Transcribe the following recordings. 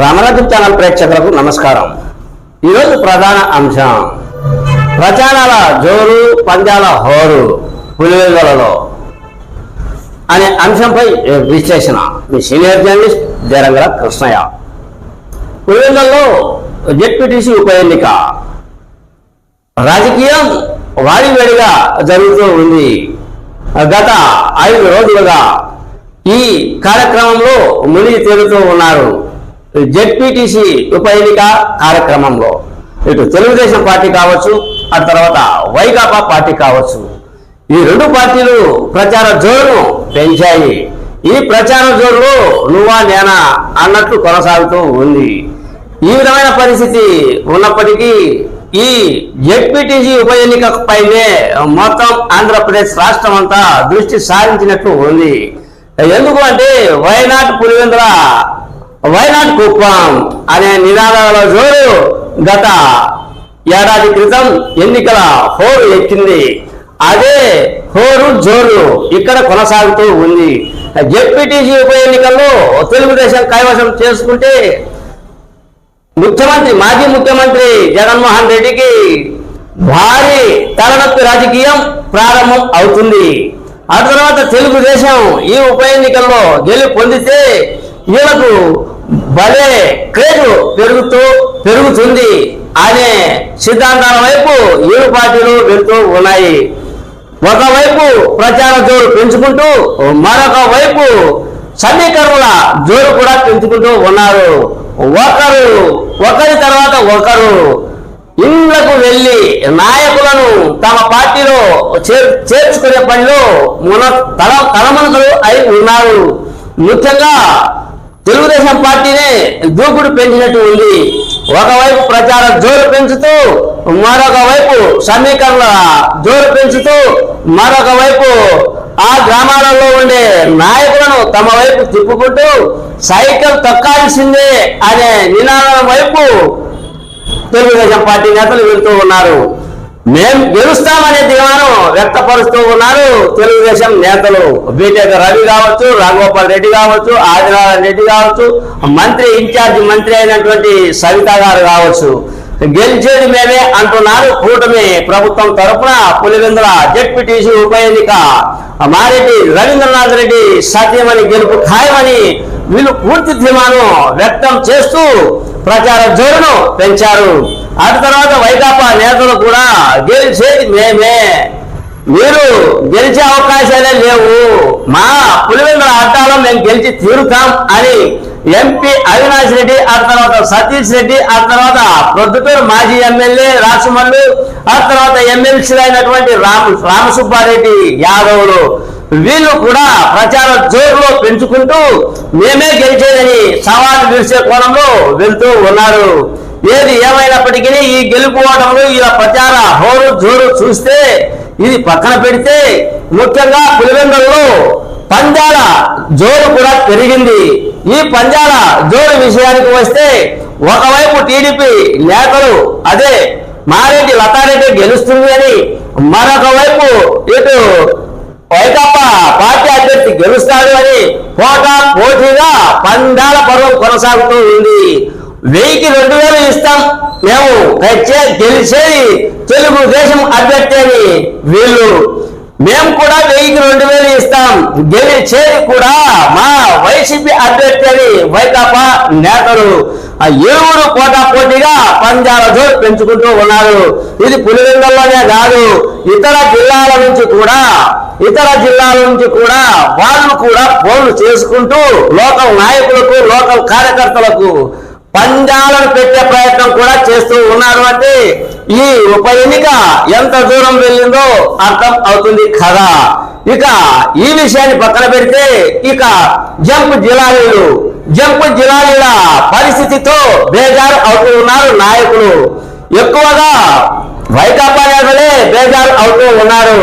రమణకు channel ప్రేక్షకులకు నమస్కారం. ఈరోజు ప్రధాన అంశం ప్రచారాల జోరు పంజాల హోరు పులివెందులలో అనే అంశంపై విశ్లేషణ. మీ సీనియర్ జర్నలిస్ట్ దేరంగల కృష్ణయ్య. పులివెందులలో జెడ్పీటీసీ ఉప ఎన్నిక. రాజకీయం వాడివేడిగా జరుగుతూ ఉంది. గత ఐదు రోజులుగా ఈ కార్యక్రమంలో మునిగి తేలుతూ ఉన్నారు. జెడ్పీటీసీ ఉప ఎన్నిక కార్యక్రమంలో. ఇటు తెలుగుదేశం పార్టీ కావచ్చు ఆ తర్వాత వైకాపా పార్టీ కావచ్చు. ఈ రెండు పార్టీలు ప్రచార జోరును పెంచాయి. ఈ ప్రచార జోరులో నువ్వా నేనా అన్నట్లు కొనసాగుతూ ఉంది. ఈ విధమైన పరిస్థితి ఉన్నప్పటికీ ఈ జెడ్పీటీసీ ఉప ఎన్నిక పైనే మొత్తం ఆంధ్రప్రదేశ్ రాష్ట్రం అంతా దృష్టి సారించినట్లు ఉంది. ఎందుకు అంటే వైనాట్ పులివెందుల వైనాట్ కుప్పం అనే నినాదాల జోరు గత ఏడాది క్రితం ఎన్నికల హోరు ఎక్కింది. అదే హోరు జోరు ఇక్కడ కొనసాగుతూ ఉంది. జెడ్పీటీసీ ఉప ఎన్నికల్లో తెలుగుదేశం కైవసం చేసుకుంటే ముఖ్యమంత్రి మాజీ ముఖ్యమంత్రి జగన్మోహన్ రెడ్డికి భారీ తలనొప్పి రాజకీయం ప్రారంభం అవుతుంది. ఆ తర్వాత తెలుగుదేశం ఈ ఉప ఎన్నికల్లో గెలుపు పొందితే వీళ్ళకు భలే క్రేజ్ పెరుగుతూ పెరుగుతుంది అనే సిద్ధాంతాల వైపు ఇరు పార్టీలు వెళ్తూ ఉన్నాయి. ఒకవైపు ప్రచార జోరు పెంచుకుంటూ మరొక వైపు సమీకరణల జోరు కూడా పెంచుకుంటూ ఉన్నారు. ఒకరు ఒకరి తర్వాత ఒకరు ఇళ్ళకు వెళ్ళి నాయకులను తమ పార్టీలో చేర్చుకునే పనిలో మున తల తలమనుకలు అయి ఉన్నారు. ముఖ్యంగా తెలుగుదేశం పార్టీనే దూకుడు పెంచినట్టు ఉంది. ఒకవైపు ప్రచార జోరు పెంచుతూ మరొక వైపు సమీకరణల జోరు పెంచుతూ మరొక వైపు ఆ గ్రామాలలో ఉండే నాయకులను తమ వైపు తిప్పుకుంటూ సైకిల్ తొక్కాల్సిందే అనే నినాదం వైపు తెలుగుదేశం పార్టీ నేతలు వెళ్తూ ఉన్నారు. మేము గెలుస్తామనే దిగాను వ్యక్తపరుస్తూ ఉన్నారు. తెలుగుదేశం నేతలు బీటెక్ రవి కావచ్చు రాఘగోపాల్ రెడ్డి కావచ్చు ఆదినారాయణ రెడ్డి కావచ్చు మంత్రి ఇన్ఛార్జ్ మంత్రి అయినటువంటి సవిత గారు కావచ్చు. గెలిచేది మేమే అంటున్నారు. కూటమి ప్రభుత్వం తరపున పులివెందుల జెడ్పీటీసీ ఉప ఎన్నిక. మారెడ్డి రవీంద్రనాథ్ రెడ్డి సత్యమని గెలుపు ఖాయమని వీళ్ళు పూర్తి ధీమాను వ్యక్తం చేస్తూ ప్రచార జోరును పెంచారు. ఆ తర్వాత వైకాపా నేతలు కూడా గెలిచేది మేమే. మీరు గెలిచే అవకాశాలే లేవు. మా పులివెందుల ఆటలో మేము గెలిచి తీరుతాం అని ఎంపీ అవినాష్ రెడ్డి ఆ తర్వాత సతీష్ రెడ్డి ఆ తర్వాత ప్రొద్దుటూరు మాజీ ఎమ్మెల్యే రాసుమల్లు ఆ తర్వాత ఎమ్మెల్సీలు అయినటువంటి రామ రామసుబ్బారెడ్డి యాదవులు. వీళ్ళు కూడా ప్రచార జోరులో పెంచుకుంటూ మేమే గెలిచేదని సవాలు విడిచే కోణంలో వెళ్తూ ఉన్నారు. ఏది ఏమైనప్పటికీ ఈ గెలుపు ఓటములు ఇలా ప్రచార హోరు జోరు చూస్తే ఇది పక్కన పెడితే ముఖ్యంగా పులివెందుల్లో పంజాల జోరు కూడా పెరిగింది. ఈ పంజాల జోరు విషయానికి వస్తే ఒకవైపు టీడీపీ నేతలు అదే మారెడ్డి లతారెడ్డి గెలుస్తుంది అని మరొక వైపు ఇటు వైకాపా పార్టీ అభ్యర్థి గెలుస్తాడు అని పోటా పోటీగా పందాల పర్వం కొనసాగుతూ ఉంది. వెయ్యికి రెండు వేలు ఇస్తాం. మేము గెలిచేది తెలుగుదేశం అభ్యర్థి అని వీళ్ళు. మేము కూడా వెయ్యికి రెండు వేలు ఇస్తాం. గెలిచేది కూడా మా వైసీపీ అభ్యర్థి అని వైకాపా నేతలు. ఆ ఏడుగురు కోటా పోటీగా పంజాల పెంచుకుంటూ ఉన్నారు. ఇది పులివెందుల్లోనే కాదు ఇతర జిల్లాల నుంచి కూడా ఇతర జిల్లాల నుంచి కూడా వాళ్ళు కూడా ఫోన్లు చేసుకుంటూ లోకల్ నాయకులకు లోకల్ కార్యకర్తలకు పంజాలను పెట్టే ప్రయత్నం కూడా చేస్తూ ఉన్నారు అంటే ఈ ఉప ఎన్నిక ఎంత దూరం వెళ్ళిందో అర్థం అవుతుంది కదా. ఇక ఈ విషయాన్ని పక్కన పెడితే ఇక జంప్ జిలాలీలు జంప్ జిలాలీల పరిస్థితితో బేజారు అవుతూ ఉన్నారు నాయకులు. ఎక్కువగా వైకాపా నేతలే బేజారు అవుతూ ఉన్నారు.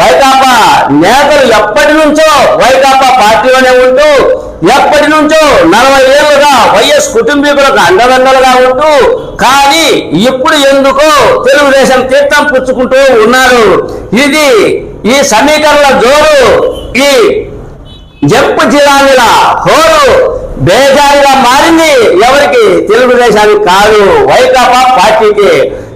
వైకాపా నేతలు ఎప్పటి నుంచో వైకాపా పార్టీలోనే ఉంటూ ఎప్పటి నుంచో నలభై ఏళ్ళుగా వైఎస్ కుటుంబీకులకు అండదండలుగా ఉంటూ కానీ ఇప్పుడు ఎందుకో తెలుగుదేశం తీర్థం పుచ్చుకుంటూ ఉన్నారు. ఇది ఈ సమీకరణ జోరు ఈ జంపు జిల్లాల హోరు బేజారిగా మారింది ఎవరికి? తెలుగుదేశానికి కాదు. వైకాపా పార్టీకి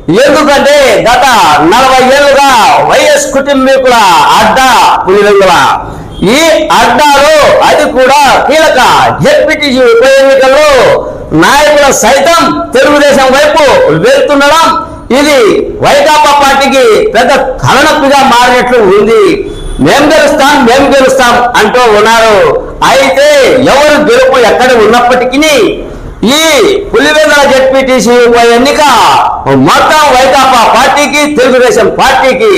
ఎందుకంటే గత నలభై ఏళ్ళుగా వైఎస్ కుటుంబీకుల అడ్డా పులివెందుల. ఈ అడ్డాలో అది కూడా కీలక జెడ్పీటీసీ ఉప ఎన్నికల్లో నాయకుల సైతం తెలుగుదేశం వైపు వెళ్తుండడం ఇది వైకాపా పార్టీకి పెద్ద తలనొప్పిగా మారినట్లు ఉంది. మేం గెలుస్తాం మేం గెలుస్తాం అంటూ ఉన్నారు. అయితే ఎవరు గెలుపు ఎక్కడ ఉన్నప్పటికీ ఈ పులివెందుల జెడ్పీటీసీ ఉప ఎన్నిక మొత్తం వైకాపా పార్టీకి తెలుగుదేశం పార్టీకి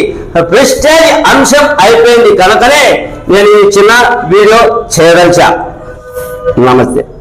ప్రెస్టేజ్ అంశం అయిపోయింది కనుకనే నేను ఈ చిన్న వీడియో చేయదలిచా. నమస్తే.